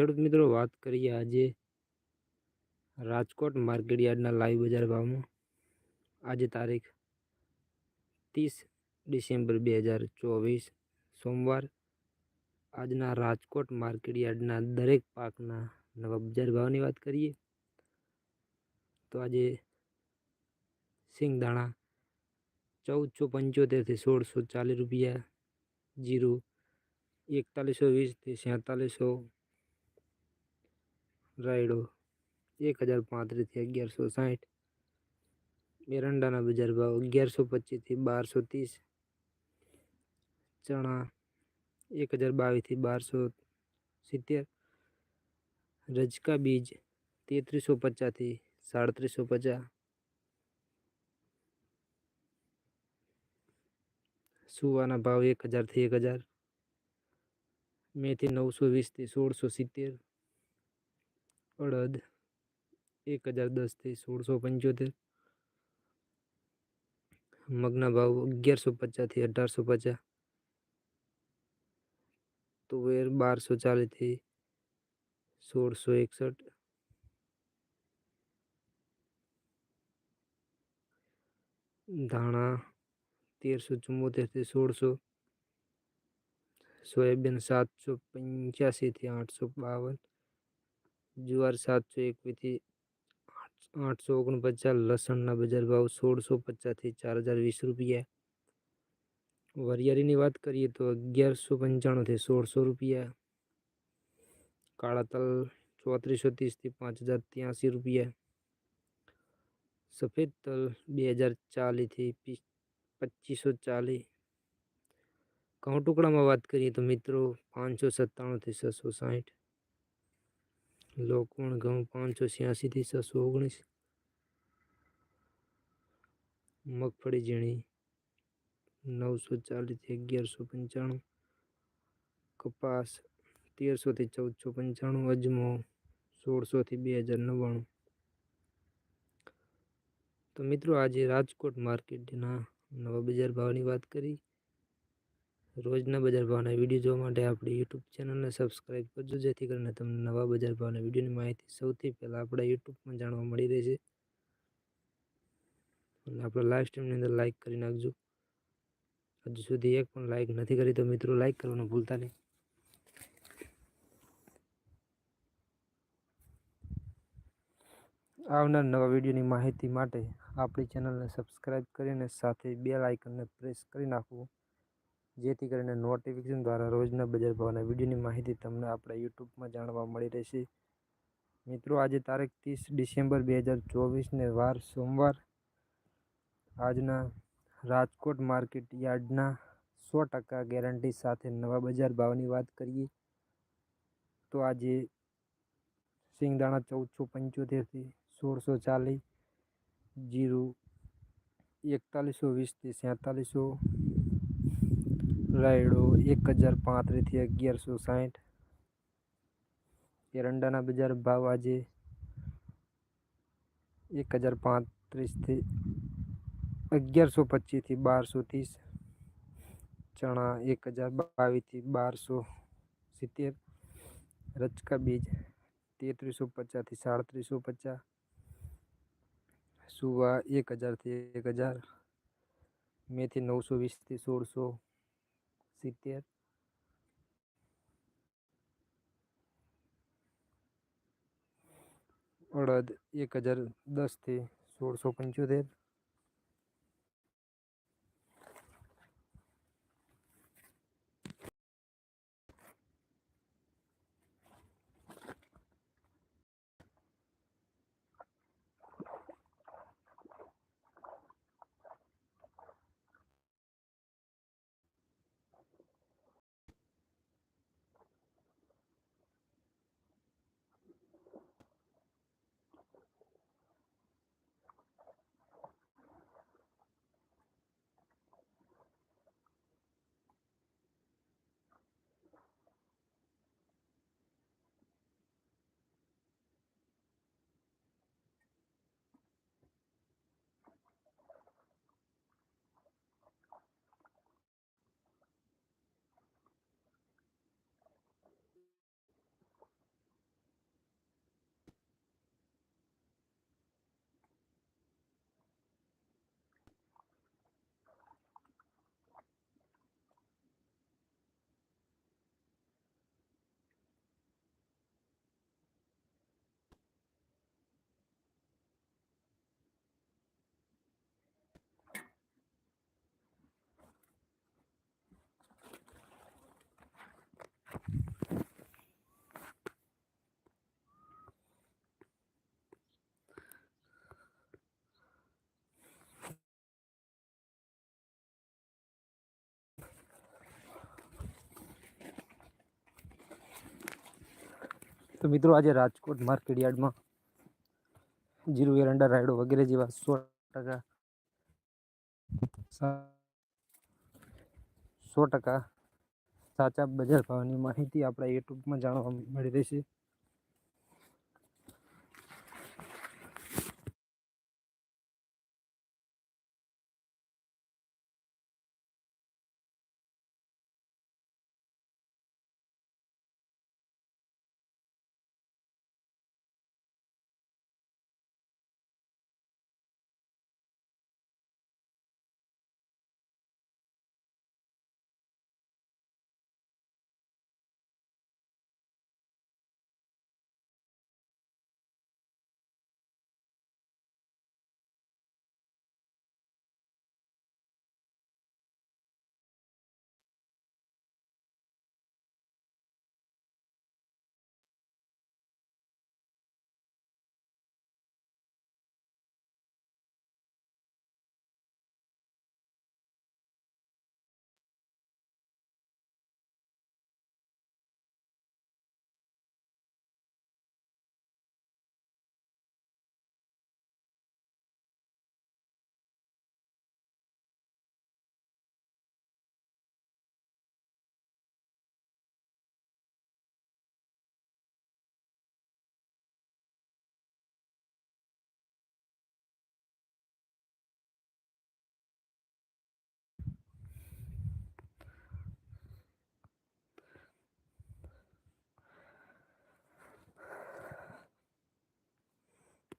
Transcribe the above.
ખેડૂત મિત્રો, વાત કરીએ આજે રાજકોટ માર્કેટ યાર્ડના લાઈવ બજાર ભાવમાં. આજે તારીખ ત્રીસ ડિસેમ્બર બે હજાર ચોવીસ, સોમવાર. આજના રાજકોટ માર્કેટ યાર્ડના દરેક પાકના નવા બજાર ભાવની વાત કરીએ, તો આજે સિંગદાણા ચૌદસો પંચોતેરથી સોળસો ચાલીસ રૂપિયા, જીરું એકતાલીસો વીસથી સેતાલીસો રાયડો એક હજાર પાંત્રીસથી અગિયારસો સાઠ એરંડાના બજાર ભાવ અગિયારસો પચીસથી બારસો ત્રીસ ચણા એક હજાર બાવીસથી બારસો સિત્તેર રજકા બીજ તેત્રીસો પચાસથી સાડત્રીસો પચાસ સુવાના ભાવ એક હજારથી એક હજાર મેથી નવસો વીસથી સોળસો સિત્તેર અડદ, એક હજાર દસથી સોળસો પંચોતેર. મગના ભાવ અગિયારસો પચાસથી અઢારસો પચાસ. તુવેર બારસો ચાલીસથી સોળસો એકસઠ. ધાણા તેરસો ચુમ્મોતેરથી સોળસો. સોયાબીન સાતસો પંચ્યાસીથી આઠસો બાવન. જુવાર સાતસો એકવીસથી આઠસો ઓગણપચાસ, લસણના બજાર ભાવ સોળસો પચાસથી ચાર હજાર વીસ રૂપિયા. વરિયાળીની વાત કરીએ તો અગિયારસો પંચાણુંથી સોળસો રૂપિયા. કાળા તલ ચોત્રીસો ત્રીસથી પાંચ હજાર ત્યાંસી રૂપિયા. સફેદ તલ બે હજાર ચાલીસથી પચીસો ચાલીસ. ઘઉં ટુકડામાં વાત કરીએ તો મિત્રો પાંચસો સત્તાણુંથી છસો સાઠ લોકવણ ઘઉં પાંચસો છ્યાસીથી છસો ઓગણીસ. મગફળી ઝીણી નવસો ચાલીસથી અગિયારસો પંચાણું. કપાસ તેરસોથી ચૌદસો પંચાણું. અજમો સોળસોથી બે હજાર નવ્વાણું. તો મિત્રો આજે રાજકોટ માર્કેટના નવા બજાર ભાવની વાત કરી. રોજના બજાર ભાવના વીડિયો જોવા માટે આપણી યુટ્યુબ ચેનલને સબસ્ક્રાઈબ કરજો, જેથી કરીને તમને નવા બજાર ભાવના વિડીયોની માહિતી સૌથી પહેલાં આપણા યુટ્યુબમાં જાણવા મળી રહેશે. અને આપણા લાઈવ સ્ટ્રીમની અંદર લાઇક કરી નાખજો. હજુ સુધી એક પણ લાઇક નથી કરી, તો મિત્રો લાઇક કરવાનું ભૂલતા નહીં. આવનાર નવા વિડીયોની માહિતી માટે આપણી ચેનલને સબસ્ક્રાઈબ કરીને સાથે બે આઇકનને પ્રેસ કરી નાખવું જેથી કરીને નોટિફિકેશન દ્વારા રોજના બજાર ભાવના વિડીયોની માહિતી તમને આપણા યુટ્યુબમાં જાણવા મળી રહેશે. મિત્રો, આજે તારીખ ત્રીસ ડિસેમ્બર બે હજાર ચોવીસને વાર સોમવાર. આજના રાજકોટ માર્કેટ યાર્ડના સો ટકા ગેરંટી સાથે નવા બજાર ભાવની વાત કરીએ, તો આજે સિંગદાણા ચૌદસો પંચોતેરથી સોળસો ચાલીસ, જીરું એકતાલીસો વીસથી સેતાલીસો રાયડો એક હજાર પાંત્રીસથી અગિયારસો સાઠ. એરંડાના બજાર ભાવ આજે એક હજાર પાંત્રીસથી અગિયારસો પચીસથી બારસો ત્રીસ. ચણા એક હજાર બાવીસથી બારસો સિત્તેર. રચકા બીજ તેત્રીસો પચાસથી સાડત્રીસો પચાસ. સુવા એક હજારથી એક હજાર. મેથી નવસો વીસથી સોળસો. સિત્તેર અડદ એક હજાર દસથી સોળસો પંચોતેર મિત્રો આજે રાજકોટ માર્કેટ યાર્ડમાં જીરું એરંડા રાયડો વગેરે જેવા સો ટકા સો ટકા સાચા બજાર ભાવની માહિતી આપણા યુટ્યુબમાં જાણવા મળી રહેશે.